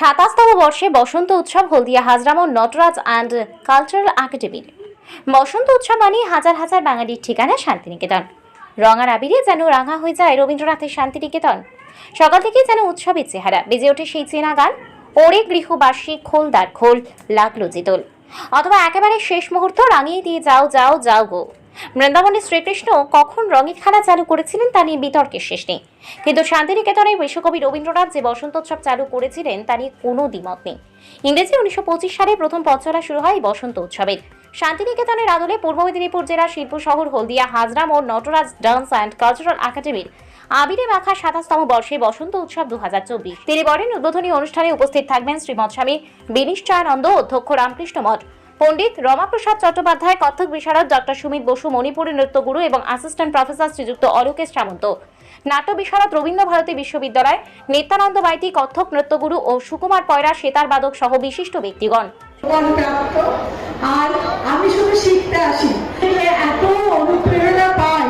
সাতাশতম বর্ষে বসন্ত উৎসব হলদিয়া, হাজরাম ও নটরাজ অ্যান্ড কালচারাল একাডেমির। বসন্ত উৎসব মানে হাজার হাজার বাঙালির ঠিকানা শান্তিনিকেতন। রঙার আবিরে যেন রাঙা হয়ে যায় রবীন্দ্রনাথের শান্তিনিকেতন। সকাল থেকে যেন উৎসবের চেহারা, বেজে ওঠে সেই চেনা গান ওরে গৃহবাসী খোলদার খোল, লাগল জিতল অথবা একেবারে শেষ মুহূর্ত রাঙিয়ে দিয়ে যাও যাও যাও গো। বৃন্দাবনে শ্রীকৃষ্ণ কখন রঙের খেলা চালু করেছিলেন তা নিয়ে বিতর্কের শেষ নেই। কিন্তু শান্তিনিকেতনে বিশ্বকবি রবীন্দ্রনাথ যে বসন্তোৎসব চালু করেছিলেন তা নিয়ে কোনো দ্বিমত নেই। ইংরেজি উনিশশো পঁচিশ সালে প্রথম পথ চলা শুরু হয় বসন্ত উৎসবের। শান্তিনিকেতনের আদলে পূর্ব মেদিনীপুর জেলার শিল্প শহর হলদিয়া, হাজরাম ও নটরাজ ডান্স অ্যান্ড কালচারাল একাডেমির আবিরে মাখা সাতাশতম বর্ষে বসন্ত উৎসব দু তিনি বলেন, উদ্বোধনী অনুষ্ঠানে উপস্থিত থাকবেন শ্রীমৎ স্বামী বিনিশ্চয়ানন্দ, অধ্যক্ষ রামকৃষ্ণ মঠ। পণ্ডিত রমাপ্রসাদ চট্টোপাধ্যায়, কত্থক বিশারদ, ডক্টর সুমিত বসু মণিপুরী নৃত্যগুরু এবং অ্যাসিস্ট্যান্ট প্রফেসর শ্রীযুক্ত অলোকেশ সামন্ত। নাট্য বিশারদ রবীন্দ্র ভারতী বিশ্ববিদ্যালয়, নিত্যানন্দ মাইতি কত্থক নৃত্যগুরু ও সুকুমার পয়রা সেতার বাদক সহ বিশিষ্ট ব্যক্তিগণ। আর আমি শুধু শিখতে আসি। এত অনুপ্রেরণা পাই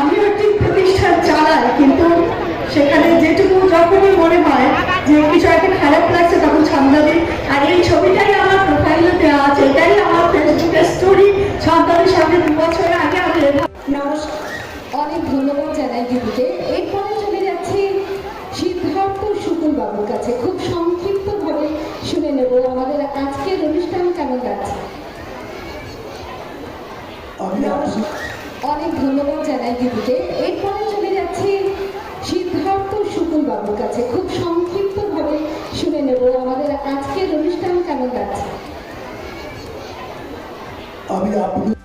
আমি একটি প্রতিষ্ঠান চালাই, কিন্তু সেখানে যেটুকু যখনই মনে হয় যে একটা খারাপ লাগছে তখন আর এই ছবিটাই আমার প্রোফাইলে দেওয়া আছে এটাই আমার ফেসবুকের স্টোরি ছন্দের সঙ্গে দু বছর আগে আমি এভাবে নমস্কার অনেক ধন্যবাদ জানাই দিদিকে এরপরে চলে যাচ্ছি সিদ্ধার্থ শুকুল বাবুর কাছে খুব সংক্ষিপ্তভাবে শুনে নেব আমাদের আজকের অনুষ্ঠান কেমন যাচ্ছে নমস্কার অনেক ধন্যবাদ এরপরে চলে যাচ্ছি সিদ্ধার্থ শুকুলবাবুর কাছে। খুব সংক্ষিপ্তভাবে শুনে নেব আমাদের আজকের অনুষ্ঠান কেমন যাচ্ছে। আমি আপনাদের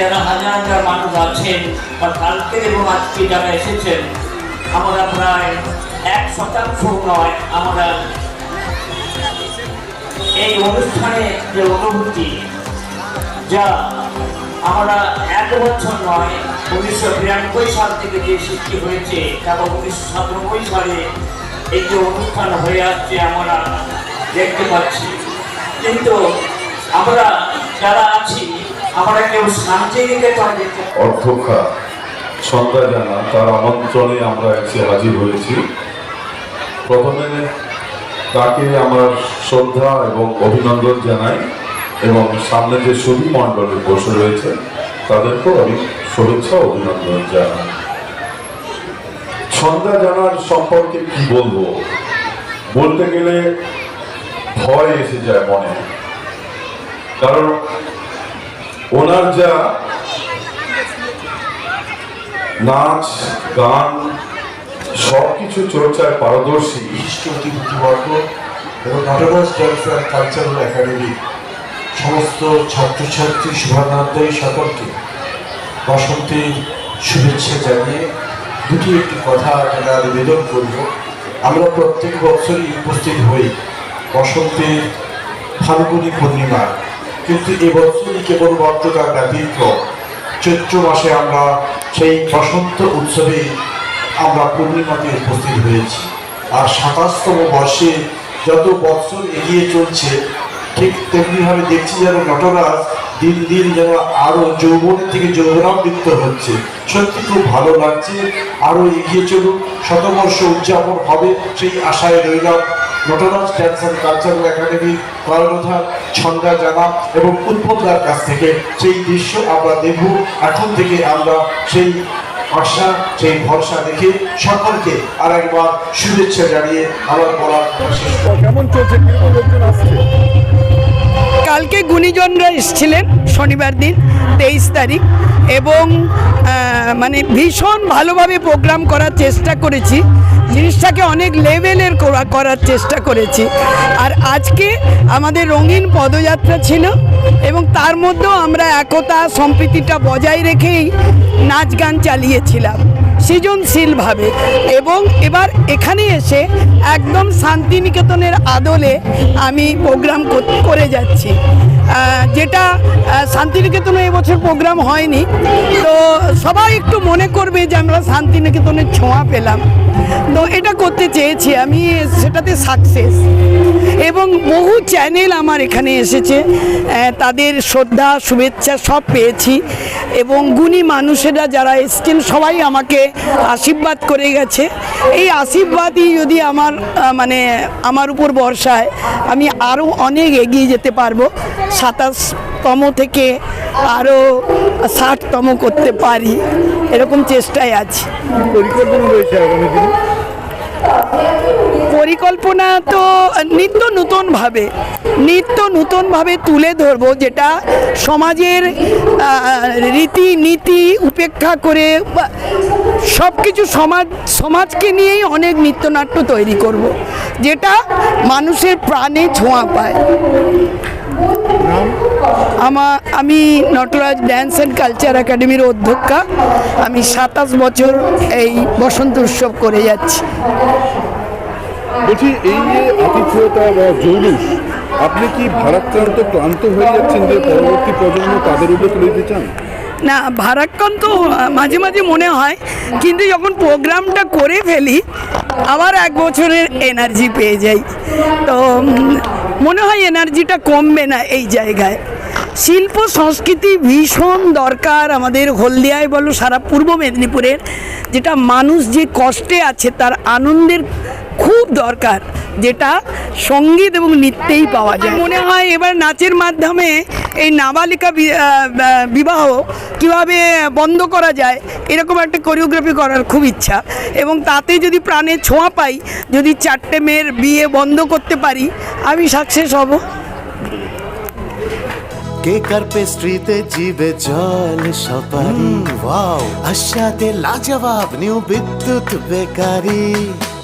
যারা হাজার হাজার মানুষ আছেন বা কালকের এবং আজকে যারা এসেছেন, আমরা প্রায় এক শতাংশ নয়, আমরা এই অনুষ্ঠানে যে অনুভূতি, যা আমরা এক বছর নয়, উনিশশো বিরানব্বই সাল থেকে যে সৃষ্টি হয়েছে, তারপর উনিশশো সাতানব্বই সালে এই যে অনুষ্ঠান হয়ে আসছে, আমরা দেখতে পাচ্ছি। কিন্তু আমরা যারা আছি আমরা অধ্যক্ষা সন্ধ্যা জানা তার আমন্ত্রণে আমরা এসে হাজির হয়েছি। প্রথমে তাকে আমার শ্রদ্ধা এবং অভিনন্দন জানাই এবং সামনে যে সুধী মণ্ডলী বসে রয়েছে, তাদেরকেও আমি শুভেচ্ছা অভিনন্দন জানাই। সন্ধ্যা জানার সম্পর্কে কি বলব? বলতে গেলে ভয় এসে যায় মনে। কারণ ওনার যা নাচ, গান, সবকিছু চর্চায় পারদর্শী। বিশিষ্ট অতিথিবর্গ এবং নটরাজ ডান্স কালচারাল একাডেমি সমস্ত ছাত্রছাত্রী শুভানন্দী সকলকে বসন্তের শুভেচ্ছা জানিয়ে দুটি একটি কথা আমরা নিবেদন করব আমরা প্রত্যেক বছরই উপস্থিত হই বসন্তের ফাল্গুনী পূর্ণিমা কিন্তু এবছরই কেবলমাত্র তার ব্যতিক্রম চৈত্র মাসে আমরা সেই বসন্ত উৎসবে আমরা পূর্ণিমাতে উপস্থিত হয়েছি। আর সাতাশতম বর্ষে যত বছর এগিয়ে চলছে, ঠিক তেমনিভাবে দেখছি যেন নটরাজ দিন দিন যেন আরও যৌবন থেকে যৌবনাবৃত্ত হচ্ছে। সত্যি খুব ভালো লাগছে, আরও এগিয়ে চলুন, শতবর্ষ উদযাপন হবে সেই আশায় রইলাম। নটরাজ ড্যান্স অ্যান্ড কালচারাল একাডেমির কর্ণধার ছন্দা জানা এবং উৎপন্দার কাছ থেকে সেই দৃশ্য আমরা দেখব এখন থেকে আমরা সেই আশা সেই ভরসা দেখে সকলকে আর একবার শুভেচ্ছা জানিয়ে আমার বলার শেষ করব। কালকে গুণীজনরা এসেছিলেন শনিবার দিন তেইশ তারিখ এবং মানে ভীষণ ভালোভাবে প্রোগ্রাম করার চেষ্টা করেছি। জিনিসটাকে অনেক লেভেলের করা- করার চেষ্টা করেছি। আর আজকে আমাদের রঙিন পদযাত্রা ছিল এবং তার মধ্যেও আমরা একতা, সম্প্রীতিটা বজায় রেখেই নাচ গান চালিয়েছিলাম। সৃজনশীলভাবে এবং এবার এখানে এসে একদম শান্তিনিকেতনের আদলে আমি প্রোগ্রাম কর- যাচ্ছি। যেটা শান্তিনিকেতনে এবছর প্রোগ্রাম হয়নি। তো সবাই একটু মনে করবে যে আমরা শান্তিনিকেতনের ছোঁয়া পেলাম। তো এটা করতে চেয়েছি আমি, সেটাতে সাকসেস এবং বহু চ্যানেল আমার এখানে এসেছে। তাদের শ্রদ্ধা, শুভেচ্ছা সব পেয়েছি। এবং গুণী মানুষেরা যারা এসছেন, সবাই আমাকে আশীর্বাদ করে গেছে। এই আশীর্বাদই যদি আমার মানে আমার উপর বর্ষায়, আমি আরও অনেক এগিয়ে যেতে পারব। সাতাশতম থেকে আরও ষাটতম করতে পারি। এরকম চেষ্টায় আছি। পরিকল্পনা তো নিত্য নতুনভাবে নিত্য নতুনভাবে তুলে ধরবো যেটা সমাজের রীতি নীতি উপেক্ষা করে সব কিছু সমাজ, সমাজকে নিয়েই অনেক নৃত্যনাট্য তৈরি করব। যেটা মানুষের প্রাণে ছোঁয়া পায় আমা আমি নটরাজ ড্যান্স অ্যান্ড কালচার একাডেমির অধ্যক্ষা, আমি সাতাশ বছর এই বসন্ত উৎসব করে যাচ্ছি বলছি, এই যে আতিথেয়তা বা জৌলুস আপনি কি ভারাক্রান্ত ক্লান্ত হয়ে যাচ্ছেন যে পরবর্তী প্রজন্ম তাদের উপরে তুলে দিতে চান? না, ভারাক্রান্ত মাঝে মাঝে মনে হয়, কিন্তু যখন প্রোগ্রামটা করে ফেলি, আবার এক বছরের এনার্জি পেয়ে যাই। তো মনে হয় এনার্জিটা কমবে না এই জায়গায়। শিল্প সংস্কৃতি ভীষণ দরকার আমাদের হলদিয়ায় বলো, সারা পূর্ব মেদিনীপুরের, যেটা মানুষ যে কষ্টে আছে, তার আনন্দের খুব দরকার যেটা সংগীত এবং নৃত্যেই পাওয়া যায়। মনে হয় এবার নাচের মাধ্যমে এই নাবালিকা বিবাহ কীভাবে বন্ধ করা যায় এরকম একটা কোরিওগ্রাফি করার খুব ইচ্ছা। এবং তাতে যদি প্রাণে ছোঁয়া পাই যদি চারটে মেয়ের বিয়ে বন্ধ করতে পারি আমি সাকসেস হব। কেকার পেস্ট্রিতে জিবে জল সপারি? ওয়াও আশাতে লাজবাব নিউ বিদ্যুৎ বেকারি।